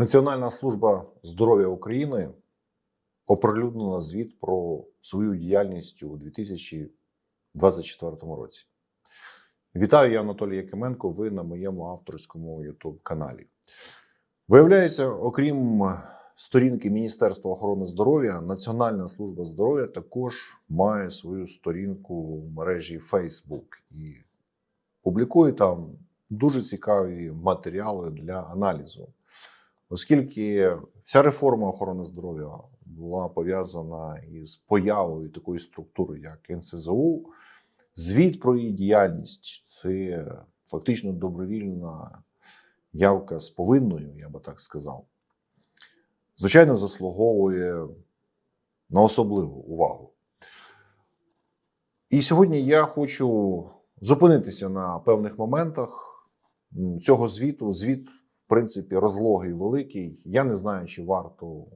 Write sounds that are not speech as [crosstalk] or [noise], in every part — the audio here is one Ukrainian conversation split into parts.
Національна служба здоров'я України оприлюднила звіт про свою діяльність у 2024 році. Вітаю, я Анатолій Якименко. Ви на моєму авторському youtube каналі. Виявляється, окрім сторінки Міністерства охорони здоров'я, Національна служба здоров'я також має свою сторінку в мережі Facebook і публікує там дуже цікаві матеріали для аналізу. Оскільки вся реформа охорони здоров'я була пов'язана із появою такої структури, як НСЗУ, звіт про її діяльність це фактично добровільна явка з повинною, я би так сказав. Звичайно, заслуговує на особливу увагу. І сьогодні я хочу зупинитися на певних моментах цього звіту. Звіт принципі, розлогий великий. Я не знаю, чи варто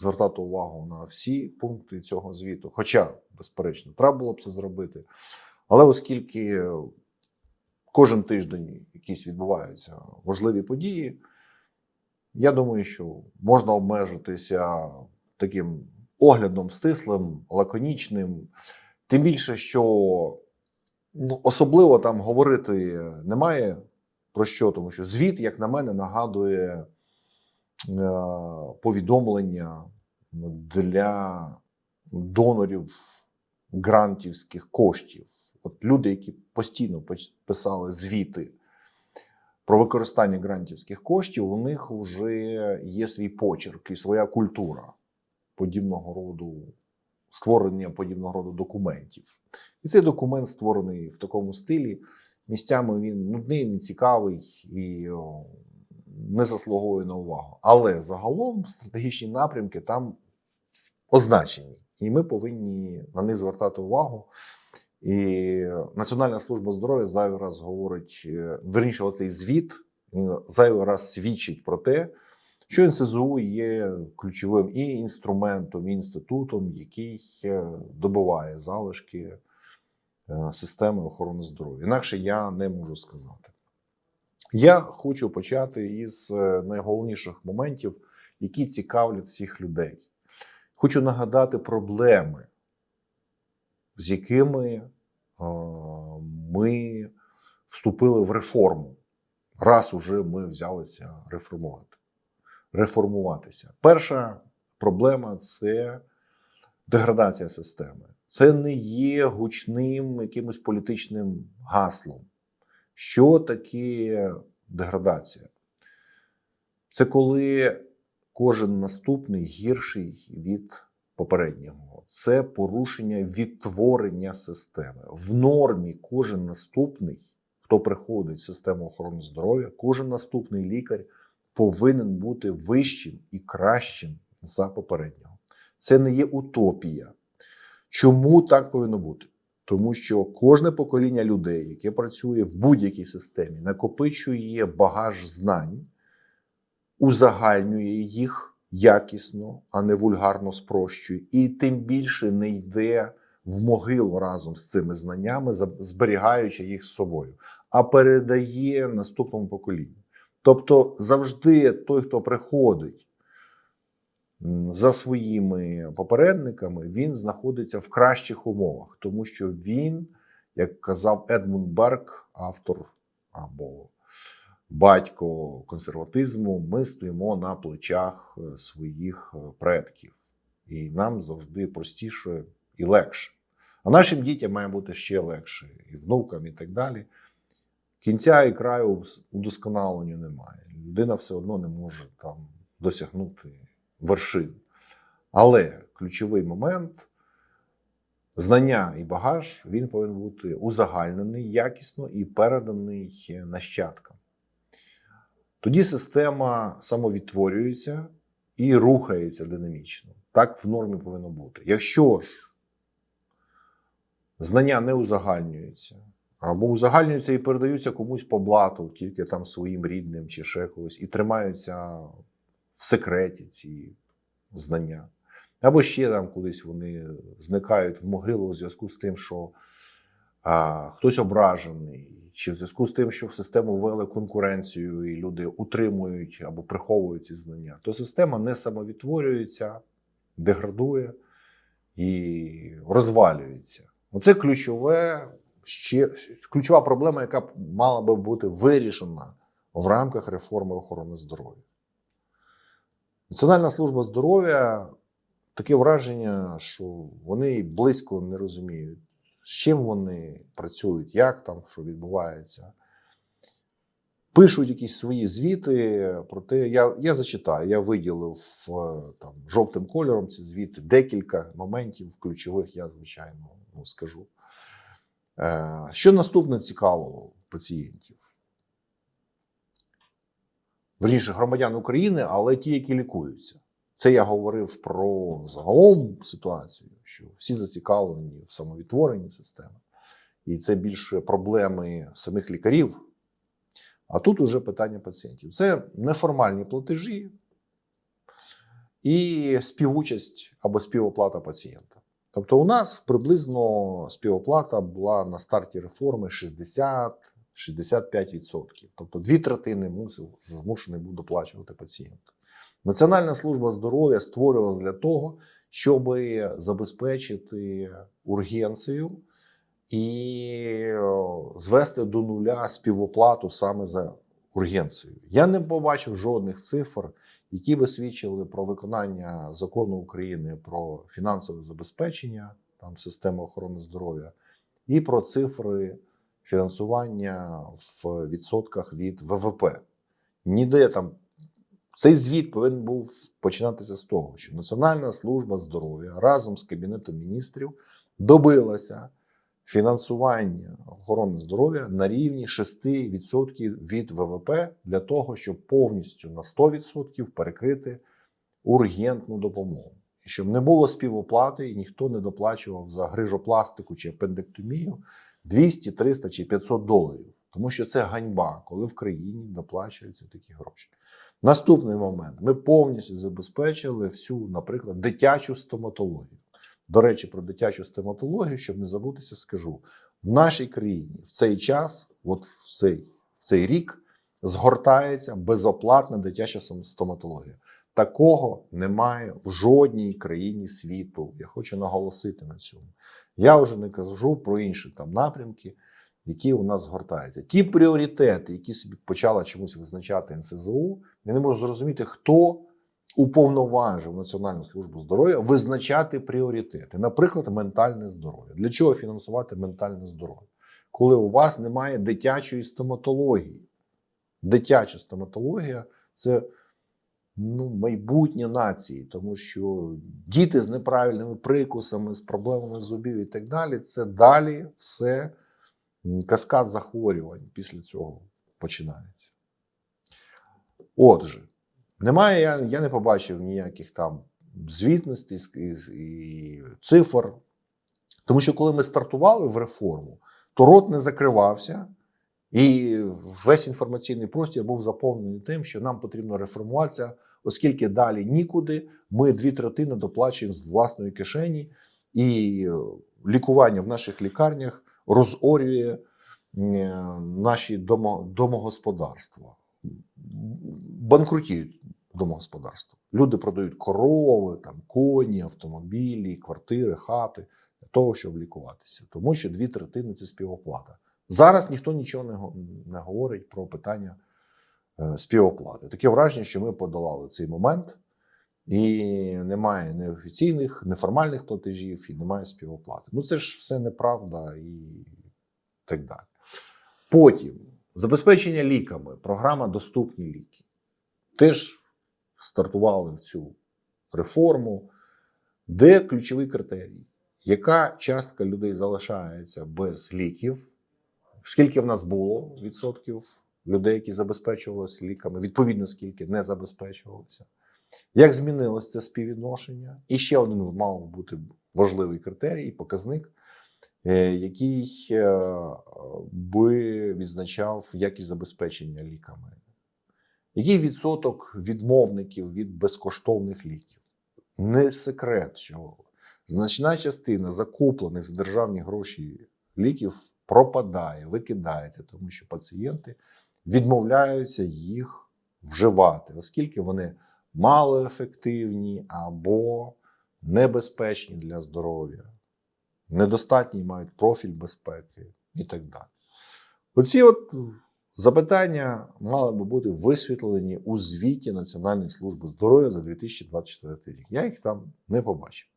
звертати увагу на всі пункти цього звіту. Хоча, безперечно, треба було б це зробити. Але оскільки кожен тиждень якісь відбуваються важливі події, я думаю, що можна обмежитися таким оглядом стислим, лаконічним. Тим більше, що ну, особливо там говорити немає про що? Тому що звіт, як на мене, нагадує е, повідомлення для донорів грантівських коштів. От люди, які постійно писали звіти про використання грантівських коштів, у них вже є свій почерк і своя культура подібного роду. Створення подібного роду документів. І цей документ створений в такому стилі, місцями він нудний, нецікавий і не заслуговує на увагу. Але загалом стратегічні напрямки там означені, і ми повинні на них звертати увагу. І Національна служба здоров'я зайвий раз говорить, е, верніше, оцей звіт він зайвий раз свідчить про те, що НСЗУ є ключовим і інструментом, і інститутом, який е, добиває залишки. Е, системи охорони здоров'я. Інакше я не можу сказати. Я хочу почати із е, найголовніших моментів, які цікавлять всіх людей. Хочу нагадати проблеми, з якими е, ми вступили в реформу. Раз уже ми взялися реформувати. реформуватися. Перша проблема це деградація системи. Це не є гучним якимось політичним гаслом. Що таке деградація? Це коли кожен наступний гірший від попереднього. Це порушення відтворення системи. В нормі кожен наступний, хто приходить в систему охорони здоров'я, кожен наступний лікар повинен бути вищим і кращим за попереднього. Це не є утопія. Чому так повинно бути? Тому що кожне покоління людей, яке працює в будь-якій системі, накопичує багаж знань, узагальнює їх якісно, а не вульгарно спрощує, і тим більше не йде в могилу разом з цими знаннями, зберігаючи їх з собою, а передає наступному поколінню. Тобто завжди той, хто приходить за своїми попередниками, він знаходиться в кращих умовах, тому що він, як казав Едмунд Берг, автор або батько консерватизму, ми стоїмо на плечах е, своїх е, предків, і нам завжди простіше і легше. А нашим дітям має бути ще легше, і внукам, і так далі. Кінця і краю удосконаленню немає. Людина все одно не може там досягнути вершин. Але ключовий момент знання і багаж він повинен бути узагальнений якісно і переданий нащадкам. Тоді система самовідтворюється і рухається динамічно. Так в нормі повинно бути. Якщо ж знання не узагальнюються, або узагальнюються і передаються комусь по блату, тільки там своїм рідним чи ще когось, і тримаються в секреті ці знання. Або ще там кудись вони зникають в могилу у зв'язку з тим, що а, хтось ображений, чи в зв'язку з тим, що в систему ввели конкуренцію, і люди утримують або приховують ці знання, то система не самовідтворюється, деградує і розвалюється. Оце ключове, ще, ключова проблема, яка мала би бути вирішена в рамках реформи охорони здоров'я. Національна служба здоров'я таке враження, що вони близько не розуміють, з чим вони працюють, як там що відбувається. Пишуть якісь свої звіти, проте я, я зачитаю, я виділив е, там жовтим кольором ці звіти, декілька моментів ключових, я, звичайно, ну, скажу. Е, Що наступне цікавило пацієнтів? Верніше, громадян України, але ті, які лікуються. Це я говорив про загалом ситуацію, що всі зацікавлені в самовідтворенні системи. І це більше проблеми самих лікарів. А тут уже питання пацієнтів. Це неформальні платежі і співучасть або співоплата пацієнта. Тобто, у нас приблизно співоплата була на старті реформи 60-65%. Тобто дві третини мусив змушений був доплачувати пацієнт. Національна служба здоров'я створювалася для того, щоб забезпечити ургенцію і звести до нуля співоплату саме за ургенцію. Я не побачив жодних цифр, які би свідчили про виконання закону України про фінансове забезпечення там, системи охорони здоров'я і про цифри фінансування в відсотках від ВВП. Ніде там цей звіт повинен був починатися з того, що Національна служба здоров'я разом з Кабінетом міністрів добилася фінансування охорони здоров'я на рівні 6% від ВВП для того, щоб повністю на 100% перекрити ургентну допомогу. І щоб не було співоплати, і ніхто не доплачував за грижопластику чи апендектомію 200, 300 чи 500 доларів. Тому що це ганьба, коли в країні доплачуються такі гроші. Наступний момент: ми повністю забезпечили всю, наприклад, дитячу стоматологію. До речі, про дитячу стоматологію, щоб не забутися, скажу: в нашій країні в цей час, от в цей, в цей рік, згортається безоплатна дитяча стоматологія. Такого немає в жодній країні світу. Я хочу наголосити на цьому. Я вже не кажу про інші там напрямки, які у нас згортаються. Ті пріоритети, які собі почала чомусь визначати НСЗУ, я не можу зрозуміти, хто уповноважив Національну службу здоров'я визначати пріоритети, наприклад, ментальне здоров'я. Для чого фінансувати ментальне здоров'я? Коли у вас немає дитячої стоматології. Дитяча стоматологія це ну, майбутнє нації, тому що діти з неправильними прикусами, з проблемами зубів і так далі, це далі все каскад захворювань після цього починається. Отже, немає, я, я не побачив ніяких там звітностей і, і цифр. Тому що коли ми стартували в реформу, то рот не закривався, і весь інформаційний простір був заповнений тим, що нам потрібно реформуватися, оскільки далі нікуди ми дві третини доплачуємо з власної кишені, і лікування в наших лікарнях розорює е, наші домо, домогосподарства. Банкрутіють домогосподарства. Люди продають корови, там, коні, автомобілі, квартири, хати для того, щоб лікуватися. Тому що дві третини це співоплата. Зараз ніхто нічого не, не говорить про питання е, співоплати. Таке враження, що ми подолали цей момент, і немає неофіційних, неформальних платежів, і немає співоплати. Ну це ж все неправда і так далі. Потім забезпечення ліками, програма Доступні ліки. Теж стартували в цю реформу, де ключовий критерій, яка частка людей залишається без ліків, скільки в нас було відсотків людей, які забезпечувалися ліками, відповідно, скільки не забезпечувалися. Як змінилось це співвідношення? І ще один мав бути важливий критерій, показник, е, який е, би відзначав якість забезпечення ліками. Який відсоток відмовників від безкоштовних ліків? Не секрет, що значна частина закуплених за державні гроші ліків пропадає, викидається, тому що пацієнти відмовляються їх вживати, оскільки вони малоефективні або небезпечні для здоров'я, недостатній мають профіль безпеки і так далі. Оці от запитання мали би бути висвітлені у звіті Національної служби здоров'я за 2024 рік. Я їх там не побачив.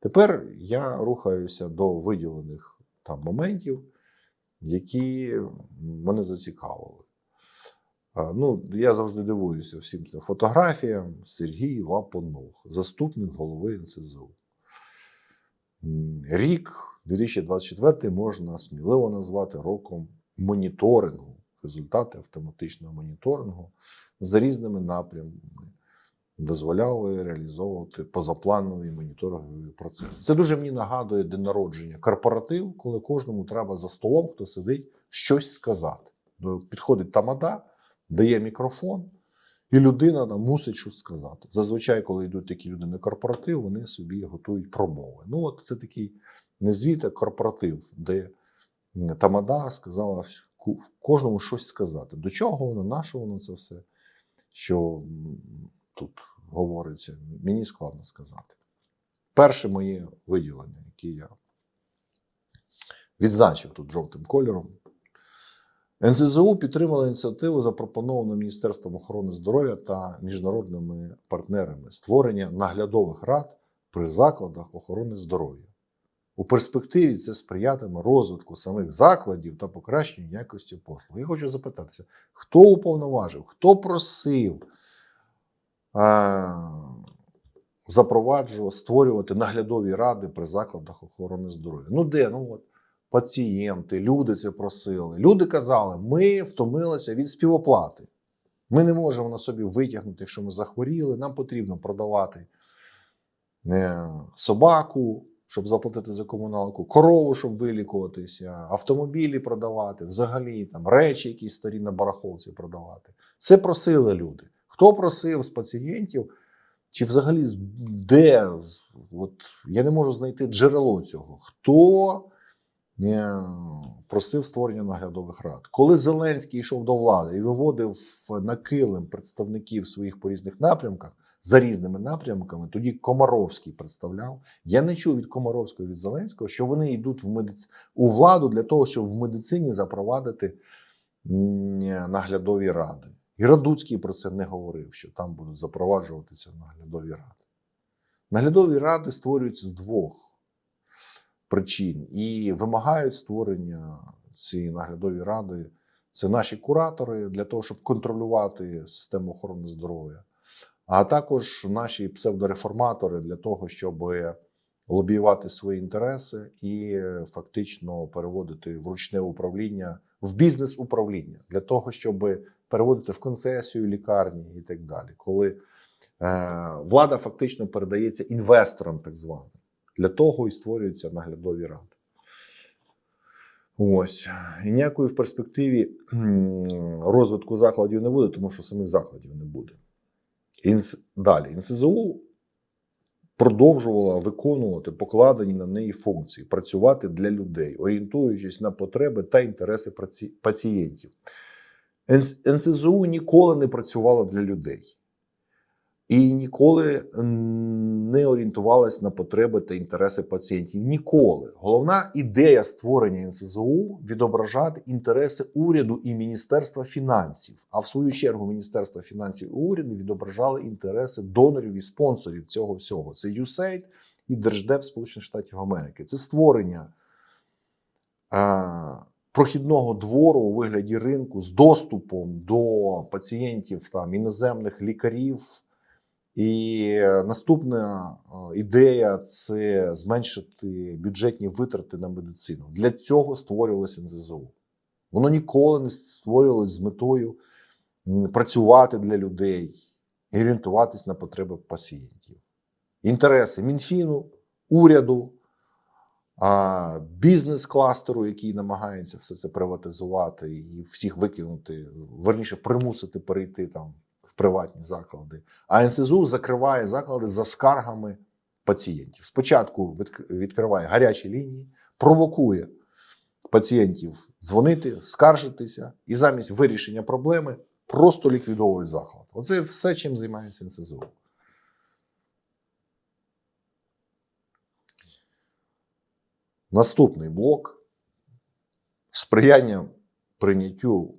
Тепер я рухаюся до виділених там моментів, які мене зацікавили. Ну, я завжди дивуюся всім цим фотографіям. Сергій Лапоног, заступник голови НСЗУ. Рік 2024 можна сміливо назвати роком моніторингу, результати автоматичного моніторингу за різними напрямками дозволяли реалізовувати позапланові моніторингові процеси. Це дуже мені нагадує день народження корпоратив, коли кожному треба за столом, хто сидить, щось сказати. Ну, Підходить тамада, дає мікрофон, і людина там, мусить щось сказати. Зазвичай, коли йдуть такі люди на корпоратив, вони собі готують промови. Ну, от це такий не звіт, а корпоратив, де тамада сказала кожному щось сказати. До чого воно, на що воно це все? Що тут говориться, мені складно сказати. Перше моє виділення, яке я відзначив тут жовтим кольором. НСЗУ підтримала ініціативу, запропоновану Міністерством охорони здоров'я та міжнародними партнерами створення наглядових рад при закладах охорони здоров'я. У перспективі це сприятиме розвитку самих закладів та покращенню якості послуг. Я хочу запитатися, хто уповноважив, хто просив запроваджував, створювати наглядові ради при закладах охорони здоров'я. Ну де? Ну от пацієнти, люди це просили. Люди казали, ми втомилися від співоплати. Ми не можемо на собі витягнути, якщо ми захворіли. Нам потрібно продавати е, собаку, щоб заплатити за комуналку, корову, щоб вилікуватися, автомобілі продавати, взагалі там речі, якісь старі на барахолці продавати. Це просили люди. Хто просив з пацієнтів, чи взагалі де? От, я не можу знайти джерело цього. Хто е, просив створення наглядових рад? Коли Зеленський йшов до влади і виводив на килим представників своїх по різних напрямках, за різними напрямками, тоді Комаровський представляв. Я не чув від Комаровського від Зеленського, що вони йдуть в медиц... у владу для того, щоб в медицині запровадити наглядові ради. І Радуцький про це не говорив, що там будуть запроваджуватися наглядові ради. Наглядові ради створюються з двох причин і вимагають створення цієї наглядові ради. Це наші куратори для того, щоб контролювати систему охорони здоров'я, а також наші псевдореформатори для того, щоб лобіювати свої інтереси і фактично переводити в ручне управління, в бізнес-управління для того, щоб переводити в концесію лікарні і так далі. Коли е, влада фактично передається інвесторам, так званим, для того і створюються наглядові ради. Ось і ніякої в перспективі розвитку закладів не буде, тому що самих закладів не буде. Інс... Далі НСЗУ продовжувала виконувати покладені на неї функції, працювати для людей, орієнтуючись на потреби та інтереси пацієнтів. НС- НСЗУ ніколи не працювала для людей і ніколи не орієнтувалась на потреби та інтереси пацієнтів. Ніколи. Головна ідея створення НСЗУ відображати інтереси уряду і Міністерства фінансів. А в свою чергу Міністерство фінансів і уряду відображали інтереси донорів і спонсорів цього всього. Це USAID і Держдеп Сполучених Штатів Америки. Це створення прохідного двору у вигляді ринку з доступом до пацієнтів там іноземних лікарів. І наступна е, ідея це зменшити бюджетні витрати на медицину. Для цього створювалося НЗЗУ. Воно ніколи не створювалося з метою працювати для людей і орієнтуватись на потреби пацієнтів. Інтереси Мінфіну, уряду, бізнес-кластеру, який намагається все це приватизувати і всіх викинути, верніше примусити перейти там в приватні заклади. А НСЗУ закриває заклади за скаргами пацієнтів. Спочатку відкриває гарячі лінії, провокує пацієнтів дзвонити, скаржитися, і замість вирішення проблеми просто ліквідовують заклад. Оце все, чим займається НСЗУ. Наступний блок сприяння прийняттю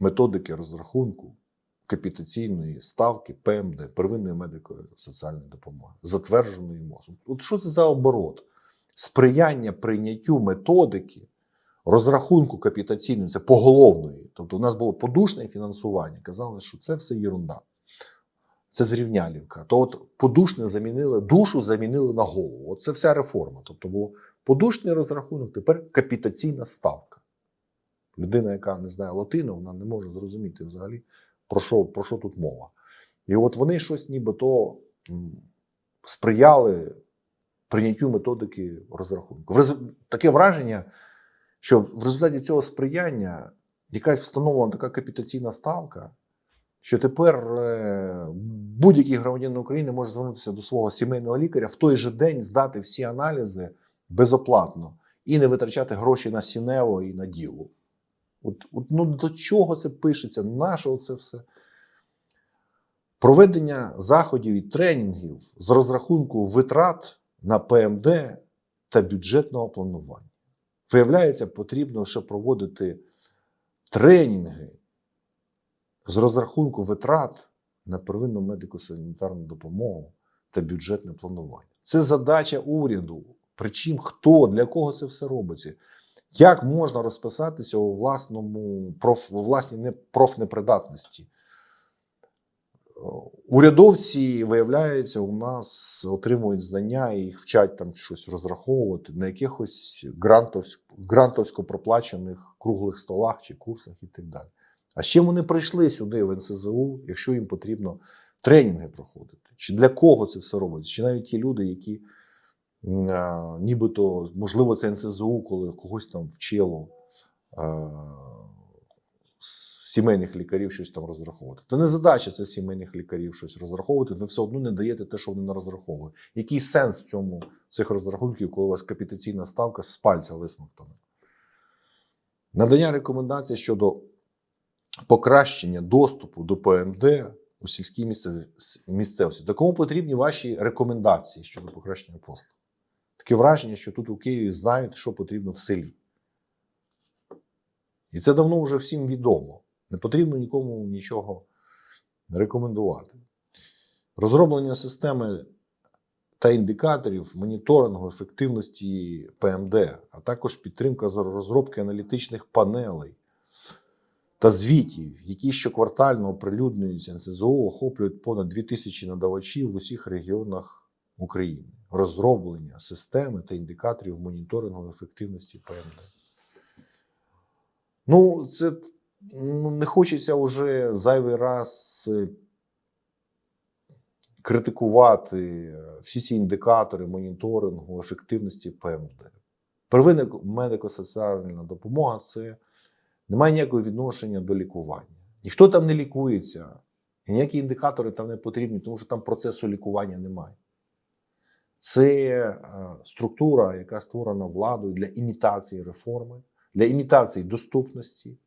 методики розрахунку капітаційної ставки ПМД, первинної медико-соціальної допомоги, затвердженої МОЗ. От що це за оборот? Сприяння прийняттю методики розрахунку капітаційної, це поголовної. Тобто, у нас було подушне фінансування. Казали, що це все єрунда. Це зрівнялівка. То от подушне замінили, душу замінили на голову. От це вся реформа. Тобто було подушний розрахунок, тепер капітаційна ставка. Людина, яка не знає латину, вона не може зрозуміти взагалі, про що, про що тут мова. І от вони щось нібито сприяли прийняттю методики розрахунку. Таке враження, що в результаті цього сприяння якась встановлена така капітаційна ставка, що тепер е, будь-який громадянин України може звернутися до свого сімейного лікаря в той же день здати всі аналізи безоплатно і не витрачати гроші на сінево і на ділу. От, от ну до чого це пишеться? Наше це все? Проведення заходів і тренінгів з розрахунку витрат на ПМД та бюджетного планування. Виявляється, потрібно ще проводити тренінги з розрахунку витрат на первинну медико-санітарну допомогу та бюджетне планування. Це задача уряду. Причому хто, для кого це все робиться? Як можна розписатися у власному проф, у власній не, профнепридатності? Урядовці, виявляється, у нас отримують знання і їх вчать там щось розраховувати на якихось грантовсько проплачених круглих столах чи курсах і так далі. А з чим вони прийшли сюди в НСЗУ, якщо їм потрібно тренінги проходити? Чи для кого це все робиться? Чи навіть ті люди, які а, нібито, можливо, це НСЗУ, коли когось там вчило а, сімейних лікарів щось там розраховувати. Це не задача це сімейних лікарів щось розраховувати. Ви все одно не даєте те, що вони не розраховують. Який сенс в цьому цих розрахунків, коли у вас капітаційна ставка з пальця висмоктана? Надання рекомендацій щодо покращення доступу до ПМД у сільській місцевості. Та кому потрібні ваші рекомендації щодо покращення послуг? Таке враження, що тут у Києві знають, що потрібно в селі. І це давно вже всім відомо. Не потрібно нікому нічого рекомендувати. Розроблення системи та індикаторів моніторингу ефективності ПМД, а також підтримка розробки аналітичних панелей та звітів, які щоквартально оприлюднюються НСЗО, охоплюють понад 2000 надавачів в усіх регіонах України. Розроблення системи та індикаторів моніторингу ефективності ПМД. Ну, це ну, не хочеться вже зайвий раз е, критикувати всі ці індикатори моніторингу ефективності ПМД. Первинна медико-соціальна допомога це не має ніякого відношення до лікування. Ніхто там не лікується, і ніякі індикатори там не потрібні, тому що там процесу лікування немає. Це е, структура, яка створена владою для імітації реформи, для імітації доступності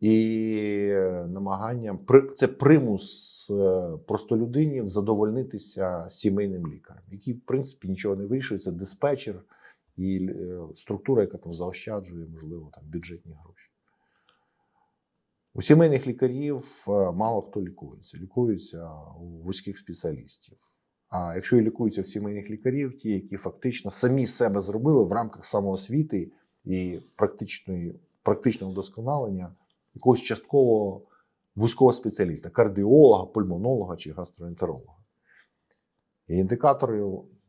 і намагання при- це примус е, простолюдинів задовольнитися сімейним лікарем, який, в принципі, нічого не вирішує. Це диспетчер і е, структура, яка там заощаджує, можливо, там бюджетні гроші. У сімейних лікарів е, мало хто лікується. Лікуються у вузьких спеціалістів. А якщо і лікуються в сімейних лікарів, ті, які фактично самі себе зробили в рамках самоосвіти і практичної, практичного вдосконалення якогось часткового вузького спеціаліста, кардіолога, пульмонолога чи гастроентеролога. І індикатори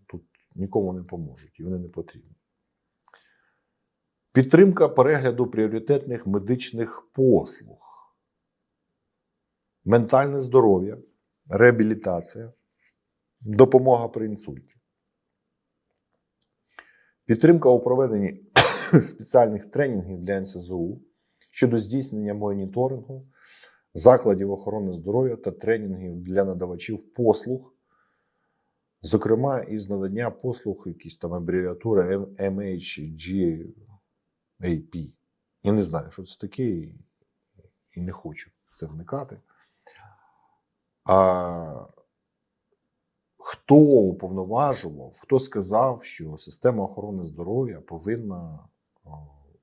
тут нікому не поможуть, і вони не потрібні. Підтримка перегляду пріоритетних медичних послуг, ментальне здоров'я, реабілітація, допомога при інсульті. Підтримка у проведенні [coughs] спеціальних тренінгів для НСЗУ щодо здійснення моніторингу закладів охорони здоров'я та тренінгів для надавачів послуг, зокрема із надання послуг, якісь там абревіатури MHG, AP. Я не знаю, що це таке, і не хочу в це вникати. Хто уповноважував, хто сказав, що система охорони здоров'я повинна о,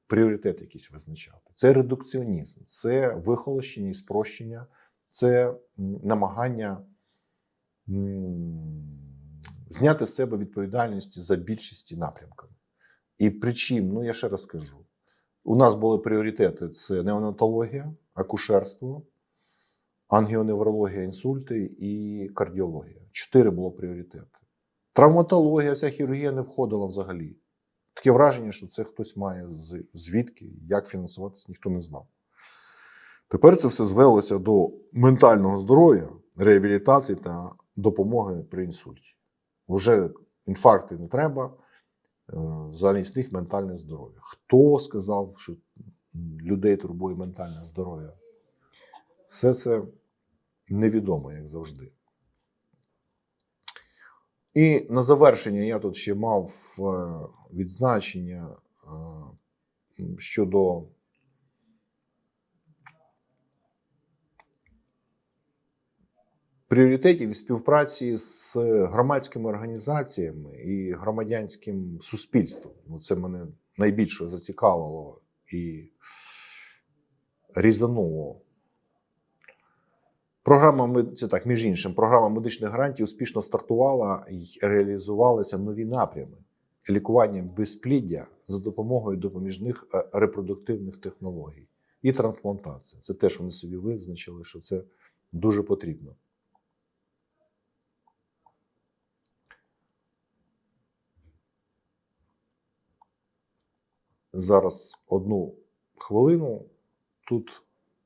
пріоритет якийсь визначати? Це редукціонізм, це вихолощення і спрощення, це намагання зняти з себе відповідальність за більшості напрямками. І причин, ну я ще раз кажу: у нас були пріоритети: це неонатологія, акушерство, ангіоневрологія, інсульти і кардіологія. Чотири було пріоритети. Травматологія, вся хірургія не входила взагалі. Таке враження, що це хтось має звідки, як фінансуватися, ніхто не знав. Тепер це все звелося до ментального здоров'я, реабілітації та допомоги при інсульті. Уже інфаркти не треба, е, замість них ментальне здоров'я. Хто сказав, що людей турбує ментальне здоров'я? Все це невідомо, як завжди. І на завершення я тут ще мав е, відзначення е, щодо пріоритетів і співпраці з громадськими організаціями і громадянським суспільством. Ну, це мене найбільше зацікавило і різануло. Програма це так, між іншим, програма медичних гарантій успішно стартувала і реалізувалися нові напрями лікування безпліддя за допомогою допоміжних е, репродуктивних технологій і трансплантація. Це теж вони собі визначили, що це дуже потрібно. Зараз одну хвилину. Тут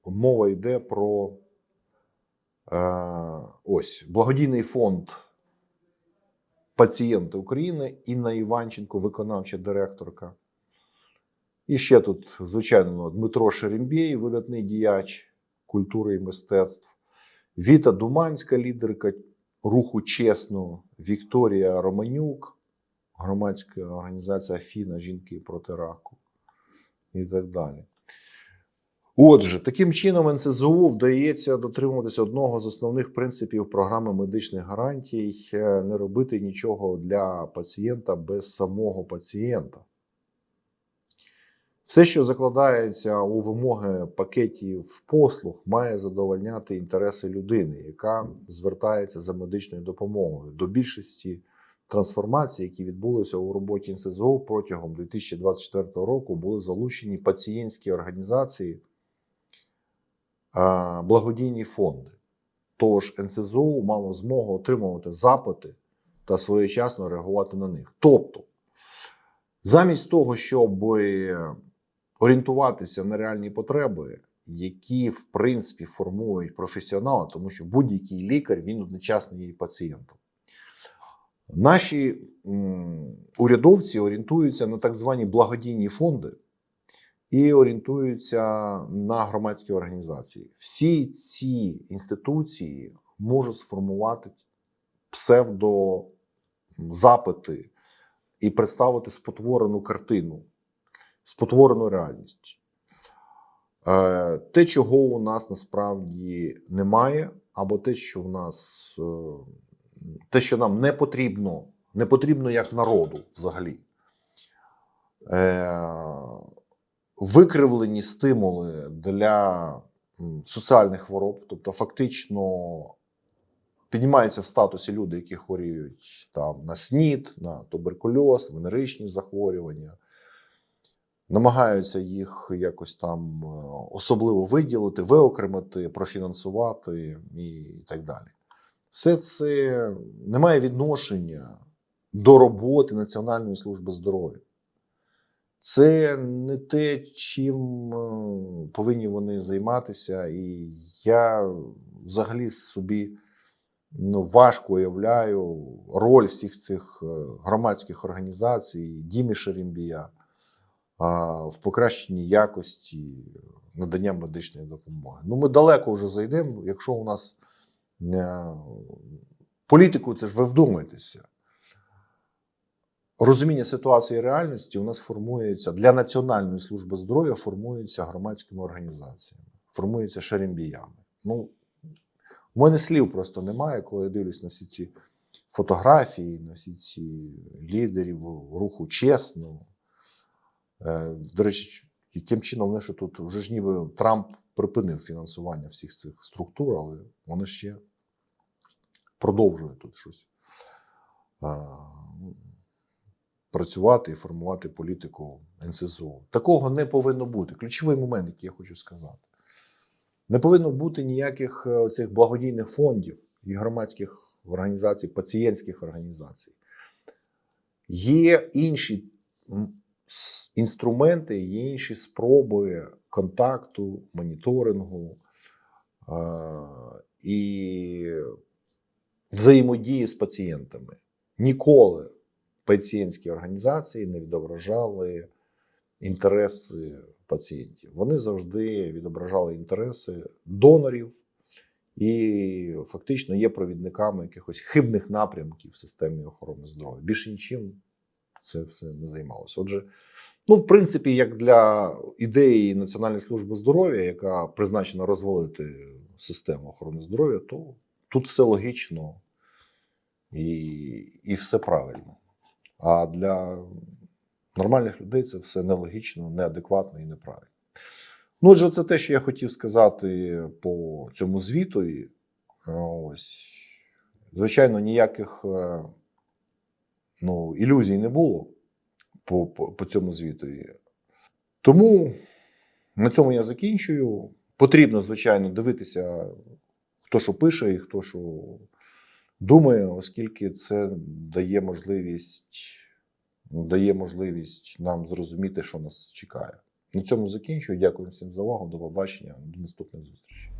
мова йде про ось благодійний фонд пацієнти України Інна Іванченко, виконавча директорка. І ще тут, звичайно, Дмитро Шерембєй, видатний діяч культури і мистецтв, Віта Думанська, лідерка руху чесно, Вікторія Романюк, громадська організація Афіна Жінки проти раку і так далі. Отже, таким чином НСЗУ вдається дотримуватися одного з основних принципів програми медичних гарантій е, не робити нічого для пацієнта без самого пацієнта. Все, що закладається у вимоги пакетів послуг, має задовольняти інтереси людини, яка звертається за медичною допомогою. До більшості трансформацій, які відбулися у роботі НСЗУ протягом 2024 року, були залучені пацієнтські організації благодійні фонди. Тож НСЗУ мало змогу отримувати запити та своєчасно реагувати на них. Тобто, замість того, щоб орієнтуватися на реальні потреби, які в принципі формують професіонали, тому що будь-який лікар він одночасно є пацієнтом. Наші м, урядовці орієнтуються на так звані благодійні фонди і орієнтуються на громадські організації. Всі ці інституції можуть сформувати псевдозапити і представити спотворену картину, спотворену реальність. Е, Те, чого у нас насправді немає, або те, що у нас е, те, що нам не потрібно, не потрібно як народу взагалі. Викривлені стимули для соціальних хвороб, тобто фактично піднімаються в статусі люди, які хворіють там на СНІД, на туберкульоз, венеричні захворювання. Намагаються їх якось там е, особливо виділити, виокремити, профінансувати і так далі. Все це не має відношення до роботи Національної служби здоров'я. Це не те, чим е, повинні вони займатися. І я взагалі собі ну, важко уявляю роль всіх цих е, громадських організацій, Дімі Шерембія в покращенні якості надання медичної допомоги. Ну, ми далеко вже зайдемо, якщо у нас е, політику, це ж ви вдумайтеся. Розуміння ситуації і реальності у нас формується для Національної служби здоров'я формується громадськими організаціями, формується шерембіями. Ну, у мене слів просто немає, коли я дивлюсь на всі ці фотографії, на всі ці лідерів руху чесно. Е, До речі, яким чином вони що тут вже ж ніби Трамп припинив фінансування всіх цих структур, але вони ще продовжують тут щось а, працювати і формувати політику НСЗУ. Такого не повинно бути. Ключовий момент, який я хочу сказати. Не повинно бути ніяких е, цих благодійних фондів і громадських організацій, пацієнтських організацій. Є інші інструменти, є інші спроби контакту, моніторингу е, і взаємодії з пацієнтами. Ніколи пацієнтські організації не відображали інтереси пацієнтів. Вони завжди відображали інтереси донорів і фактично є провідниками якихось хибних напрямків в системі охорони здоров'я. Більше нічим це все не займалося. Отже, ну, в принципі, як для ідеї Національної служби здоров'я, яка призначена розвалити систему охорони здоров'я, то тут все логічно і, і все правильно. А для нормальних людей це все нелогічно, неадекватно і неправильно. Ну, отже, це те, що я хотів сказати по цьому звіту. Ось. Звичайно, ніяких е, ну, ілюзій не було по, по, по цьому звіту. Тому на цьому я закінчую. Потрібно, звичайно, дивитися, хто що пише і хто що думає, оскільки це дає можливість, дає можливість нам зрозуміти, що нас чекає. На цьому закінчую. Дякую всім за увагу. До побачення. До наступних зустрічей.